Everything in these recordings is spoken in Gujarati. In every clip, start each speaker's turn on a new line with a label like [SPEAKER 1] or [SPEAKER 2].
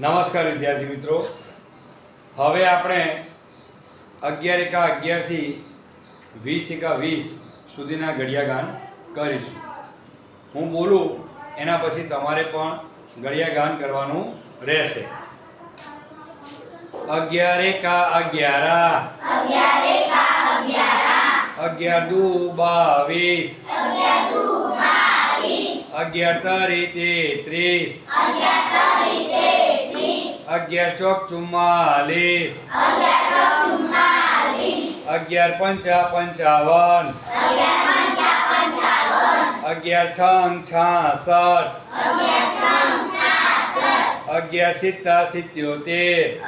[SPEAKER 1] નમસ્કાર વિદ્યાર્થી મિત્રો. હવે આપણે અગિયાર એકા અગિયારથી વીસ એકા વીસ સુધીના ઘડિયાગાન કરીશું. હું બોલું એના પછી તમારે પણ ઘડિયાગાન કરવાનું રહેશે. અગિયાર. એકા અગિયારા. અગિયાર દુ બાવીસ. અગિયાર તરી તેત્રીસ. અગિયાર ચોક ચુમ્માલીસ. અગિયાર પંચા પંચાવન. અગિયાર છ છાસઠ. અગિયાર સિત્તા સિત્યોતેર.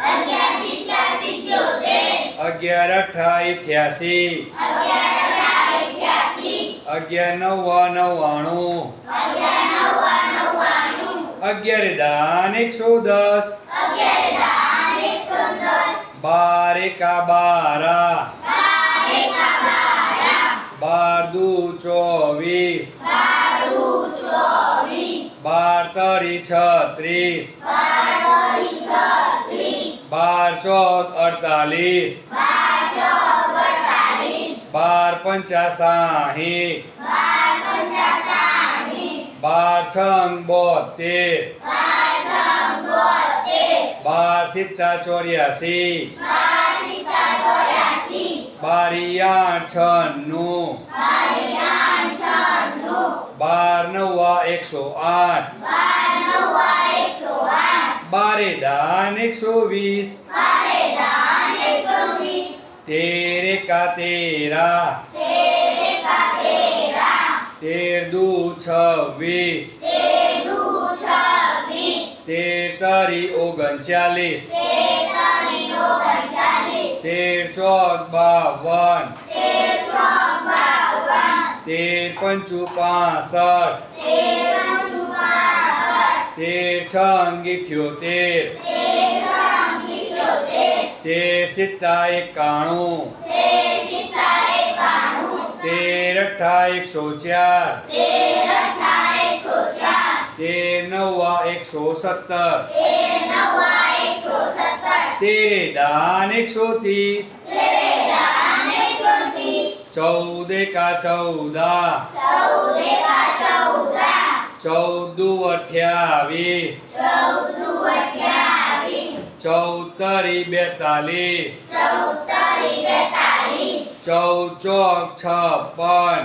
[SPEAKER 1] અગિયાર અઠા ઇઠ્યાસી. અગિયાર નવ્વા નવ્વાણું. અગિયાર દાન એકસો દસ. બાર એકા બારા બાર દુ ચોવીસ. બાર તરી છત્રીસ. બાર ચોક અડતાલીસ. બાર પંચા સાહીઠ. બાર છંગ બોતેર. બાર સિત્તા ચોર્યાસી. બારી આઠ છન્નું. બાર નવ્વા એકસો આઠ. બારે દાન એકસો વીસ. તેર એકા તેરા. તેર દુ છવ્વીસ. તેર તરી ઓગણચાલીસ તેર ચોક બાવન તેર પંચુ પાસઠ તેર છંગ ઇઠ્યોતેર તેર સિત્તા એકાણું તેર અઠા એકસો ચાર તેર નવા એકસો સત્તર. તેરે દાન એકસો ત્રીસ. ચૌદ એકા ચૌદા. ચૌદ અઠ્યાવીસ. ચૌતરી બેતાલીસ. ચૌદ ચોક છપ્પન.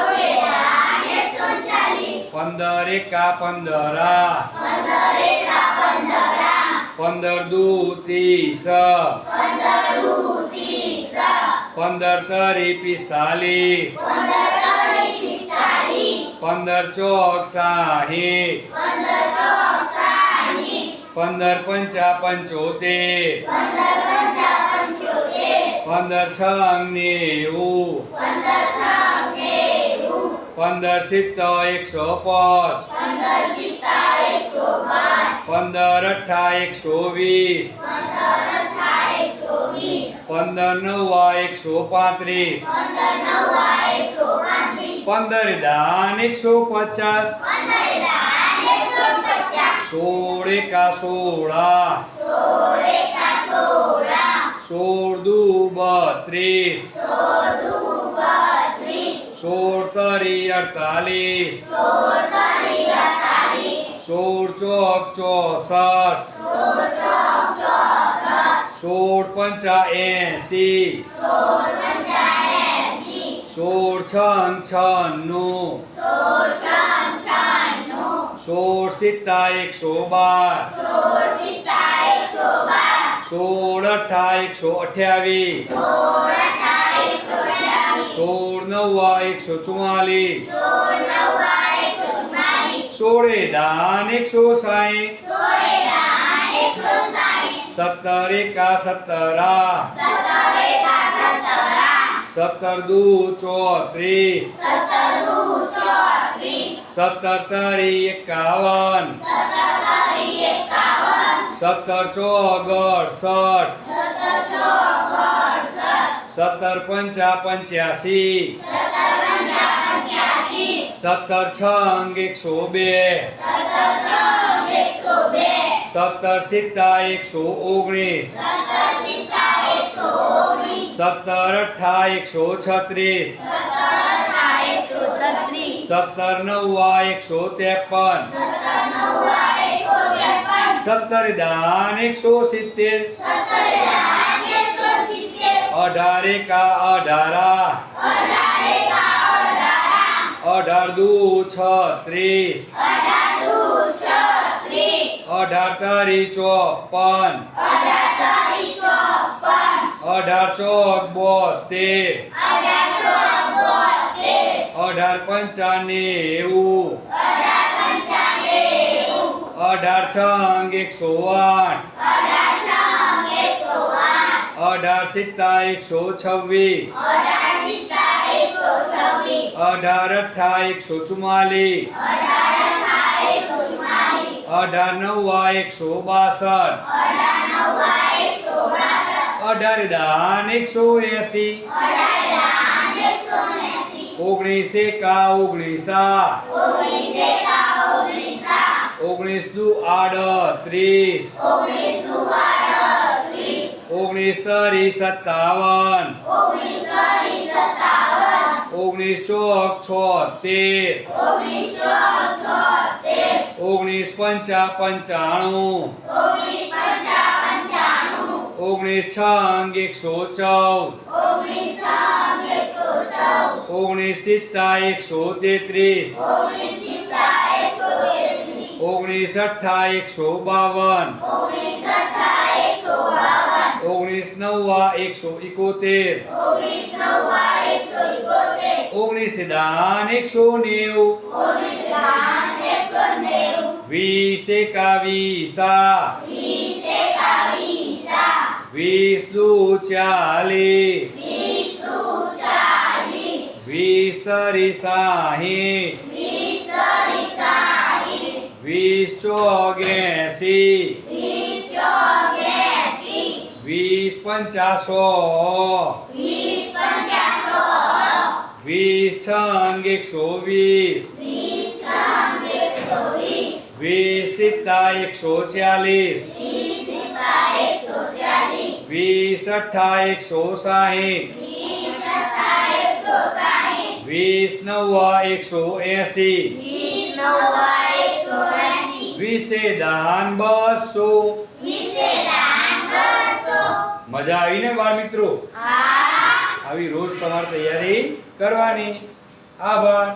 [SPEAKER 1] પંદર. એકા પંદરા. પંદર દુ ત્રીસ. પંદર તરી પિસ્તાલીસ. પંદર ચોક સાહીઠ. પંદર પંચા પંચોતેર. પંદર છ નેવું. પંદર સિત્તેર એકસો પાંચ. પંદર અઠા એકસો વીસ. પંદર નવ્વા એકસો પાંત્રીસ. પંદર દાન એકસો પચાસ. સોળ એકા સોળા. સોળ દુ બત્રીસ. સોળ અડતાલીસ સોળ ચોક ચોસઠ સોળ પંચા એસી સોળ છંગ છન્નું સોળ સિત્તા એકસો બાર સોળ અઠા એકસો અઠ્યાવીસ સોળ નવ્વા એકસો ચુમ્માલીસ સોળે દાન એકસો સાહીઠ સત્તર એકા સત્તરા સત્તર દુ ચોત્રીસ સત્તર તરી એકાવન સત્તર ચોગ અડસઠ સત્તર પંચા પંચ્યાસી સત્તર છંગ એકસો બે. સત્તર સિત્તા એકસો ઓગણીસ. સત્તર અઠ્ઠા એકસો છત્રીસ. સત્તર નવ્વા એકસો ત્રેપન. સત્તર દાન એકસો સિત્તેર. અઢાર કા અઢારા? અઢાર દુ છત્રીસ. અઢાર તારી ચોપન. અઢાર ચોક બોતેર. અઢાર પંચા નેવું અઢાર છંગ એકસો આઠ. અઢાર સિત્તા એકસો છવ્વીસ અઢાર અઠ્ઠા એકસો ચુમ્માલીસ અઢાર નવ્વા એકસો બાસઠ અઢાર દાન એકસો એસી ઓગણીસ એકા ઓગણીસા ઓગણીસ દુ આડત્રીસ ઓગણીસ તરી સત્તાવન ઓગણીસ ચોક છોતેર ઓગણીસ પંચા પંચાણું ઓગણીસ છંગ એકસો ચૌદ ઓગણીસ સિત્તા એકસો તેત્રીસ ઓગણીસ અઠ્ઠા એકસો બાવન ઓગણીસ નવ્વા એકસો એકોતેર ઓગણીસ દાન એકસો નેવું વીસ એકાવીસા વીસ દુ ચાલીસ વીસ તરી સાહીઠ વીસ ચોગ્યાસી વીસ પંચાસો વીસ અંગ એકસો વીસ. વીસ સિત્તા એકસો ચાલીસ. વીસ અઠા એકસો સાહીઠ. વીસ નવા એકસો એસી. વીસે દાન બસો. મજા આવીને બાળ મિત્રો આવી રોજ તમારે તૈયારી કરવાની. આભાર.